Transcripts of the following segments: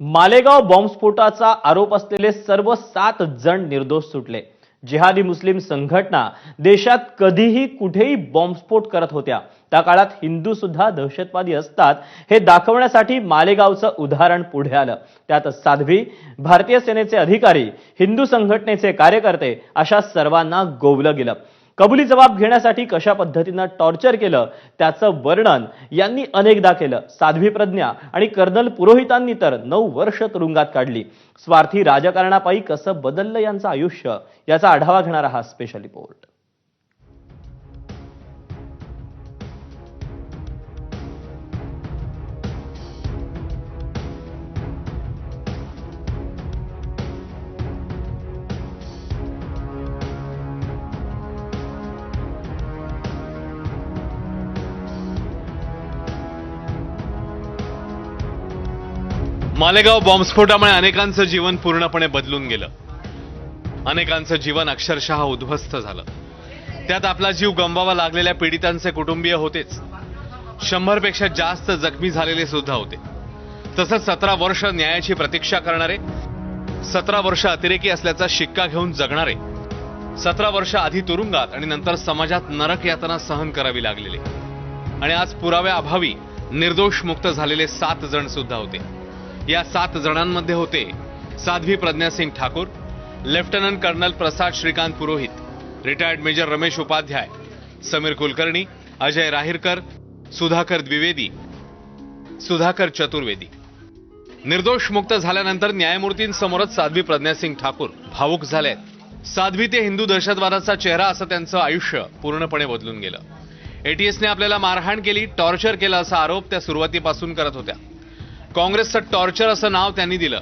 मालेगाव बॉम्बस्फोटाचा आरोप असलेले सर्व सात जण निर्दोष सुटले. जिहादी मुस्लिम संघटना देशात कधीही कुठेही बॉम्बस्फोट करत होत्या. त्या काळात हिंदू सुद्धा दहशतवादी असतात हे दाखवण्यासाठी मालेगावचं उदाहरण पुढे आलं. त्यात साध्वी भारतीय सेनेचे अधिकारी हिंदू संघटनेचे कार्यकर्ते अशा सर्वांना गोवलं गेलं. कबुली जबाब घेण्यासाठी कशा पद्धतीनं टॉर्चर केलं त्याचं वर्णन यांनी अनेकदा केलं. साध्वी प्रज्ञा आणि कर्नल पुरोहितांनी तर नऊ वर्ष तुरुंगात काढली. स्वार्थी राजकारणापायी कसं बदललं यांचं आयुष्य याचा आढावा घेणारा हा स्पेशल रिपोर्ट मालेगाव बॉम्बस्फोटामुळे अनेकांचं जीवन पूर्णपणे बदलून गेलं. अनेकांचं जीवन अक्षरशः उद्ध्वस्त झालं. त्यात आपला जीव गमवावा लागलेल्या पीडितांचे कुटुंबीय होतेच. शंभरपेक्षा जास्त जखमी झालेले सुद्धा होते. तसंच सतरा वर्ष न्यायाची प्रतीक्षा करणारे सतरा वर्ष अतिरेकी असल्याचा शिक्का घेऊन जगणारे सतरा वर्ष आधी तुरुंगात आणि नंतर समाजात नरक यातना सहन करावी लागलेले. आणि आज पुराव्या अभावी निर्दोष मुक्त झालेले सात जण सुद्धा होते. या सात जणांमध्ये होते Sadhvi Pragya Singh Thakur lieutenant colonel Prasad Shrikant Purohit retired major Ramesh Upadhyay Sameer Kulkarni Ajay Rahirkar Sudhakar Dwivedi Sudhakar Chaturvedi. निर्दोष मुक्त झाल्यानंतर न्यायमूर्तींसमोरच साध्वी प्रज्ञासिंग ठाकूर भावुक झाले आहेत साध्वी ते हिंदू दहशतवादाचा चेहरा असं त्यांचं आयुष्य पूर्णपणे बदलून गेलं. एटीएसने आपल्याला मारहाण केली टॉर्चर केलं असा आरोप त्या सुरुवातीपासून करत होत्या. काँग्रेसचं टॉर्चर असं नाव त्यांनी दिलं.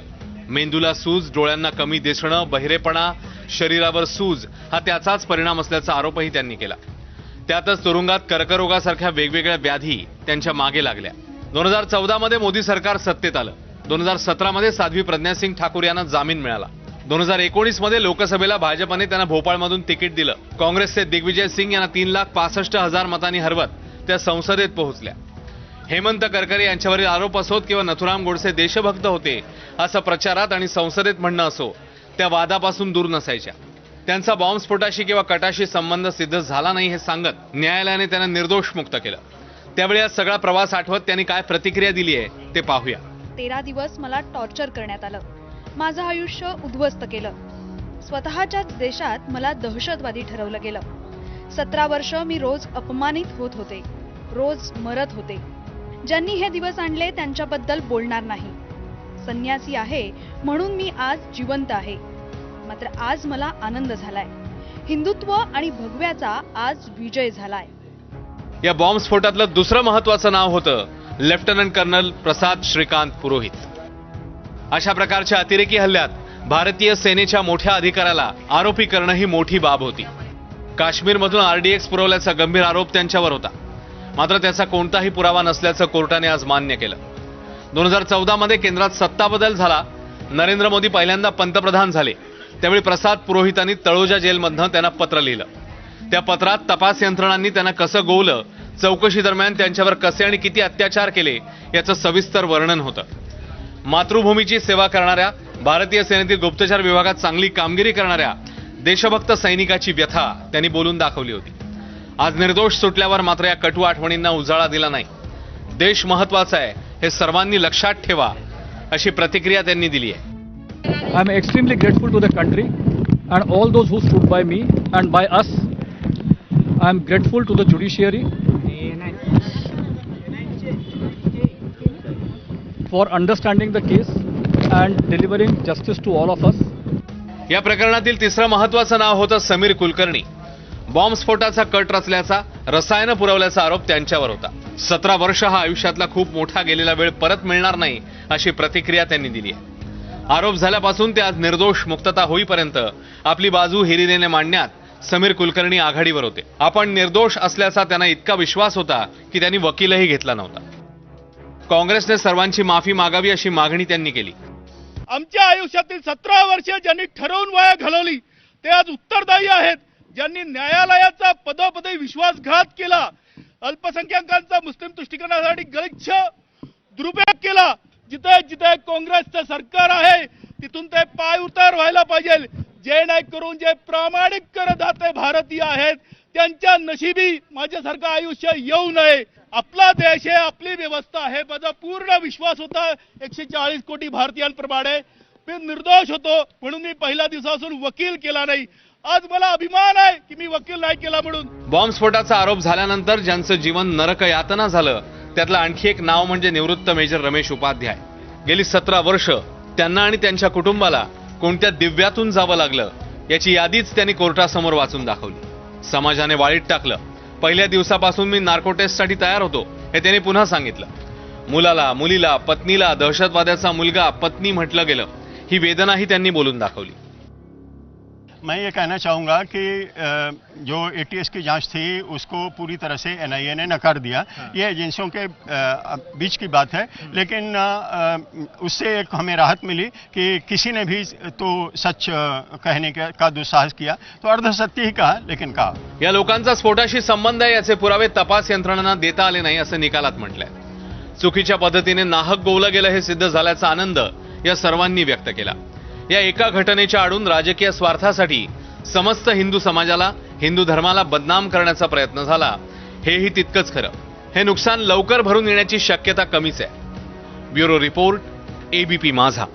मेंदूला सूज डोळ्यांना कमी दिसणं बहिरेपणा शरीरावर सूज हा त्याचाच परिणाम असल्याचा आरोपही त्यांनी केला. त्यातच तुरुंगात कर्करोगासारख्या वेगवेगळ्या व्याधी त्यांच्या मागे लागल्या. दोन हजार चौदामध्ये मोदी सरकार सत्तेत आलं. दोन हजार सतरामध्ये साध्वी प्रज्ञासिंग ठाकूर यांना जामीन मिळाला. दोन हजार एकोणीसमध्ये लोकसभेला भाजपने त्यांना भोपाळमधून तिकीट दिलं. काँग्रेसचे दिग्विजय सिंग यांना तीन लाख पासष्ट हजार मतांनी हरवत त्या संसदेत पोहोचल्या. हेमंत करकरे यांच्यावरील आरोप असोत किंवा नथुराम गोडसे देशभक्त होते असं प्रचारात आणि संसदेत म्हणणं असो त्या वादापासून दूर नसायच्या. त्यांचा बॉम्बस्फोटाशी किंवा कटाशी संबंध सिद्ध झाला नाही हे सांगत न्यायालयाने त्यांना निर्दोष मुक्त केलं. त्यावेळी हा सगळा प्रवास आठवत त्यांनी काय प्रतिक्रिया दिली आहे ते पाहूया. तेरा दिवस मला टॉर्चर करण्यात आलं. माझं आयुष्य उद्ध्वस्त केलं. स्वतःच्याच देशात मला दहशतवादी ठरवलं गेलं. सतरा वर्ष मी रोज अपमानित होत होते. रोज मरत होते. ज्यांनी हे दिवस आणले त्यांच्याबद्दल बोलणार नाही. संन्यासी आहे म्हणून मी आज जिवंत आहे. मात्र आज मला आनंद झालाय. हिंदुत्व आणि भगव्याचा आज विजय झालाय. या बॉम्बस्फोटातलं दुसरं महत्वाचं नाव होतं लेफ्टनंट कर्नल प्रसाद श्रीकांत पुरोहित. अशा प्रकारच्या अतिरेकी हल्ल्यात भारतीय सेनेच्या मोठ्या अधिकाऱ्याला आरोपी करणं ही मोठी बाब होती. काश्मीरमधून आरडीएक्स पुरवल्याचा गंभीर आरोप त्यांच्यावर होता. मात्र त्याचा कोणताही पुरावा नसल्याचं कोर्टाने आज मान्य केलं. दोन हजार चौदामध्ये केंद्रात सत्ता बदल झाला. नरेंद्र मोदी पहिल्यांदा पंतप्रधान झाले. त्यावेळी प्रसाद पुरोहितांनी तळोजा जेलमधनं त्यांना पत्र लिहिलं. त्या पत्रात तपास यंत्रणांनी त्यांना कसं गोवलं चौकशी दरम्यान त्यांच्यावर कसे आणि किती अत्याचार केले याचं सविस्तर वर्णन होतं. मातृभूमीची सेवा करणाऱ्या भारतीय सेनेतील गुप्तचर विभागात चांगली कामगिरी करणाऱ्या देशभक्त सैनिकाची व्यथा त्यांनी बोलून दाखवली होती. आज निर्दोष सुटल्यावर मात्र या कटू आठवणींना उजाळा दिला नाही. देश महत्त्वाचा आहे हे सर्वांनी लक्षात ठेवा अशी प्रतिक्रिया त्यांनी दिली आहे. I am extremely grateful to the country and all those who stood by me and by us I am grateful to the judiciary for understanding the case and delivering justice to all of us या प्रकरणातील तिसरं महत्वाचं नाव होतं समीर कुलकर्णी. बॉम्बस्फोटाचा कट रचल्याचा रसायनं पुरवल्याचा आरोप त्यांच्यावर होता. सतरा वर्ष हा आयुष्यातला खूप मोठा गेलेला वेळ परत मिळणार नाही अशी प्रतिक्रिया त्यांनी दिली आहे. आरोप झाल्यापासून ते आज निर्दोष मुक्तता होईपर्यंत आपली बाजू हिरिरीने मांडण्यात समीर कुलकर्णी आघाडीवर होते. आपण निर्दोष असल्याचा त्यांना इतका विश्वास होता की त्यांनी वकीलही घेतला नव्हता. काँग्रेसने सर्वांची माफी मागावी अशी मागणी त्यांनी केली. आमच्या आयुष्यातील सतरा वर्ष ज्यांनी ठरवून वाया घालवली ते आज उत्तरदायी आहेत. ज्यांनी न्यायालयाचा पदोपदी विश्वासघात केला अल्पसंख्याकांचा मुस्लिम तुष्टीकरणासाठी गलिच्छ दुरुपयोग केला जिथे जिथे काँग्रेसचं सरकार आहे तिथून ते पाय उतार व्हायला पाहिजे. जेणेकरून जे प्रामाणिक करदाते भारतीय आहेत त्यांच्या नशिबी माझ्यासारखं आयुष्य येऊ नये. आपला देश आहे आपली व्यवस्था आहे. माझा पूर्ण विश्वास होता एकशे चाळीस कोटी भारतीयांप्रमाणे. मी निर्दोष होतो म्हणून मी पहिल्या दिवसापासून वकील केला नाही. आज मला अभिमान आहे की मी वकील नाही केला म्हणून. बॉम्बस्फोटाचा आरोप झाल्यानंतर ज्यांचं जीवन नरक यातना झालं त्यातलं आणखी एक नाव म्हणजे निवृत्त मेजर रमेश उपाध्याय. गेली सतरा वर्ष त्यांना आणि त्यांच्या कुटुंबाला कोणत्या दिव्यातून जावं लागलं याची यादीच त्यांनी कोर्टासमोर वाचून दाखवली. समाजाने वाळीत टाकलं. पहिल्या दिवसापासून मी नार्को टेस्टसाठी तयार होतो हे त्यांनी पुन्हा सांगितलं. मुलाला मुलीला पत्नीला दहशतवाद्याचा मुलगा पत्नी म्हटलं गेलं ही वेदनाही त्यांनी बोलून दाखवली. मैं ये कहना चाहूँगा कि जो एटीएस की जाँच थी उसको पूरी तरह से एनआईए ने नकार दिया। ये एजेंसियों के बीच की बात है। लेकिन अ, अ, उससे एक हमें राहत मिली कि किसी ने भी तो सच कहने का, का दुस्साहस किया। तो अर्धसत्य ही कहा लेकिन कहा। या लोकांचा स्फोटाशी संबंध आहे याचे पुरावे तपास यंत्रणांना देता आले नाही असं निकालात म्हटलंय. चुकीच्या पद्धतीने नाहक गोवलं गेलं हे सिद्ध झाल्याचा आनंद या सर्वांनी व्यक्त केला. या एका घटनेच्या आडून राजकीय स्वार्थासाठी समस्त हिंदू समाजाला हिंदू धर्माला बदनाम करण्याचा प्रयत्न झाला. हेही तितकंच खरं. हे नुकसान लवकर भरून येण्याची शक्यता कमीच आहे. ब्युरो रिपोर्ट एबीपी माझा.